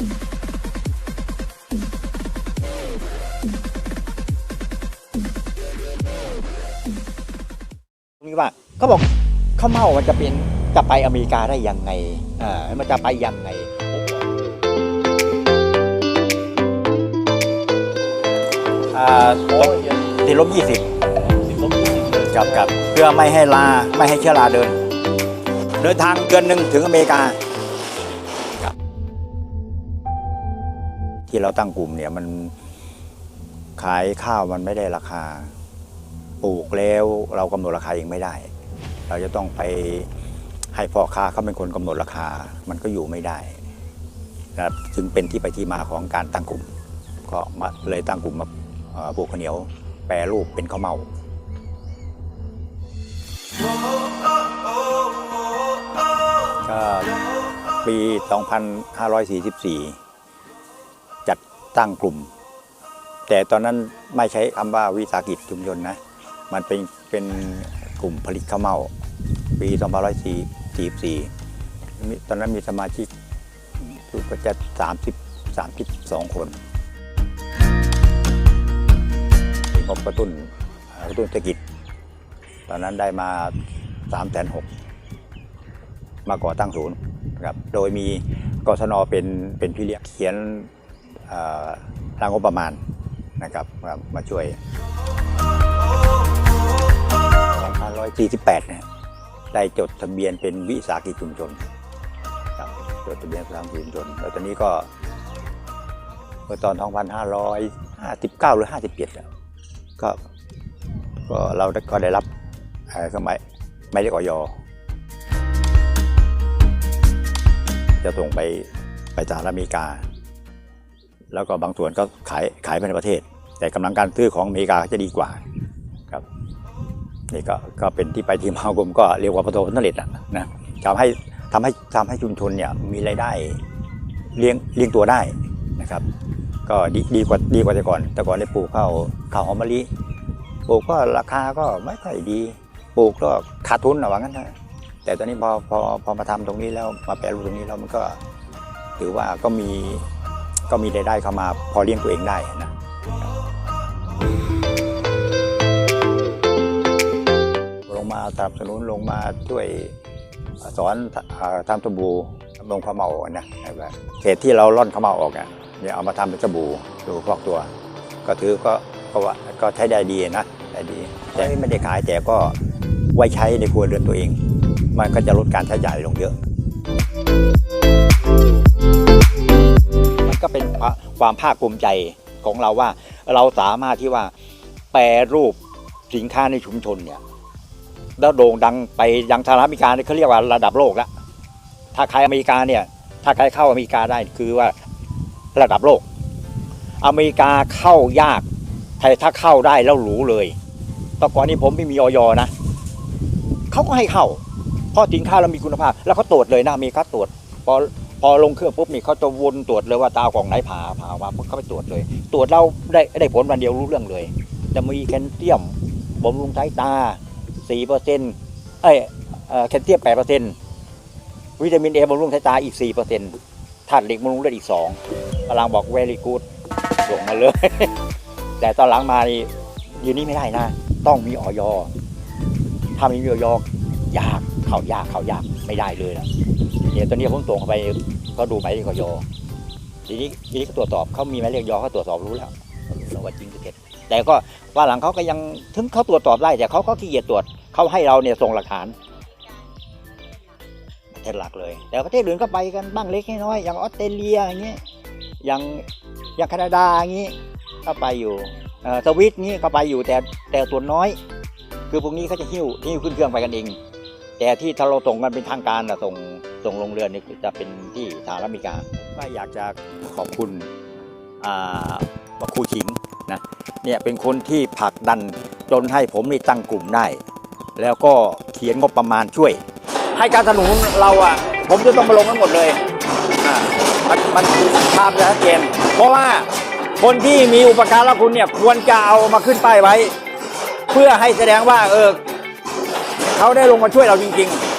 ตรงนี้ว่าเขาบอกข้าวเม่ามันจะเป็นจะไปอเมริกาได้ยังไงอ่ามันจะไปยังไงผมบอกอ่าติดลบยี่สิบกับกับเพื่อไม่ให้ลาไม่ให้เชื้อราเดิน เดินทางเดือนหนึ่งถึงอเมริกา ที่เราตั้งกลุ่มเนี่ยมันขายข้าวมันไม่ได้ราคา ปลูกแล้วเรากำหนดราคาเองไม่ได้ เราจะต้องไปให้พ่อค้าเขาเป็นคนกำหนดราคา มันก็อยู่ไม่ได้นะครับจึงเป็นที่ไปที่มาของการตั้งกลุ่ม ก็มาเลยตั้งกลุ่มมาปลูกข้าวเหนียว แปรรูปเป็นข้าวเมาก็ปี 2544 ตั้งกลุ่ม แต่ตอนนั้นไม่ใช้คำว่าวิสาหกิจชุมชนนะ มันเป็นเป็นกลุ่มผลิตข้าวเม่าปี2544มีตอนนั้นมีสมาชิกรู้ก็จะ 30 32 คนมีงบกระตุ้นกระตุ้นเศรษฐกิจ ตอนนั้นได้มา 3 6 0 0 0มาก่อตั้งศูนย์ครับ โดยมีกศนเป็นเป็นพี่เลี้ยงเขียน เอ่อร่างงบประมาณนะครับมาช่วย2548เนี่ยได้จดทะเบียนเป็นวิสาหกิจชุมชนครับจดทะเบียนวิสาหกิจชุมชน แล้วตอนนี้ก็เมื่อตอน 2559 หรือ 57อะก็ก็เราก็ได้รับสมัยไม่ได้กอยจะส่งไปไปสหรัฐอเมริกา แล้วก็บางส่วนก็ขายขายไปในประเทศ แต่กำลังการซื้อของอเมริกาจะดีกว่าครับนี่ก็ก็เป็นที่ไปที่มาของผมก็เรียกว่าประสบความสำเร็จอะนะทำให้ทำให้ทำให้ชุมชนเนี่ยมีรายได้เลี้ยงเลี้ยงตัวได้นะครับ ก็ดีดีกว่าดีกว่าแต่ก่อน แต่ก่อนได้ปลูกข้าวข้าวหอมมะลิปลูกก็ราคาก็ไม่ค่อยดีปลูกก็ขาดทุนอะว่างั้นนะแต่ตอนนี้พอพอพอมาทำตรงนี้แล้วมาแปรรูปตรงนี้แล้วมันก็ถือว่าก็มี ก็มีรายได้เข้ามาพอเลี้ยงตัวเองได้นะลงมาสนับสนุนลงมาช่วยสอนทำสบู่ลงข้าวเมาอะนะแบบเศษที่เราล่อนข้าวเมาออกอะเนี่ยเอามาทำเป็นสบู่ดูพอกตัว ก็ถือก็ก็ว่าก็ใช้ได้ดีนะได้ดีแต่ไม่ได้ขายแต่ก็ไว้ใช้ในครัวเรือนตัวเอง มันก็จะลดการใช้จ่ายลงเยอะ ก็เป็นความภาคภูมิใจของเราว่า เราสามารถที่ว่าแปรรูปสินค้าในชุมชนเนี่ยแล้วโด่งดังไปยังสหรัฐอเมริกาเนี่ยเขาเรียกว่าระดับโลกแล้วถ้าใครอเมริกาเนี่ยถ้าใครเข้าอเมริกาได้คือว่าระดับโลก อเมริกาเข้ายากแต่ถ้าเข้าได้แล้วหรูเลยแต่ก่อนนี้ผมไม่มีออยนะเขาก็ให้เข้าเพราะสินค้าเรามีคุณภาพ แล้วเขาตรวจเลยนะมริกาตรวจพอ พอลงเครื่องปุ๊บนี่เขาจะวนตรวจเลยว่าตาของไหนผ่าผ่ามาปุ๊บเขาไปตรวจเลย ตรวจแล้วได้ได้ผลวันเดียวรู้เรื่องเลย จะมีแคลเซียมบำรุงสายตาสี่เปอร์เซ็นต์เอ้ยเอ่อแคลเซียมแปดเปอร์เซ็นต์วิตามินเอบำรุงสายตาอีกสี่เปอร์เซ็นต์ธาตุเหล็กบำรุงเลือดอีกสองพลังบอก very good ส่งมาเลย แต่ตอนหลังมานี่อยู่นี่ไม่ได้นะ ต้องมีออยถ้าไม่มีออยยากเขายากเขายากไม่ได้เลยนะี่ยตอนนี้ผมส่งเข้าไปก็ดูหมายเลขออทีนี้ทีนี้ก็ตรวจสอบเขามีหมายเลขยอเขาตรวจสอบรู้แล้วเราว่าจริงหรือเท็จแต่ก็ว่าหลังเขาก็ยังถึงเขาตรวจสอบได้แต่เขาก็ขี้เกียจตรวจเขาให้เราเนี่ยส่งหลักฐานประเทศหลักเลย แต่ประเทศอื่นก็ไปกันบ้างเล็กน้อยอย่างออสเตรเลียอย่างเงี้ยอย่างอย่างแคนาดาอย่างงี้ก็ไปอยู่สวิตงี้ก็ไปอยู่แต่แต่ส่วนน้อย คือพวกนี้เขาจะหิ้วหิ้วขึ้นเครื่องไปกันเองแต่ที่ถ้าเราส่งกันเป็นทางการนะส่ง ส่งลงเรือนนี่จะเป็นที่สหรัฐอเมริกาก็อยากจะขอบคุณอ่าครูชิงนะเนี่ยเป็นคนที่ผลักดันจนให้ผมนี่ตั้งกลุ่มได้ แล้วก็เขียนงบประมาณช่วย ให้การสนุนเราอะ ผมจะต้องมาลงทั้งหมดเลยอ่ามันมันภาพจะชัดเจนเพราะว่าคนที่มีอุปการะคุณเนี่ยควรจะเอามาขึ้นป้ายไว้ เพื่อให้แสดงว่าเออเขาได้ลงมาช่วยเราจริง ๆ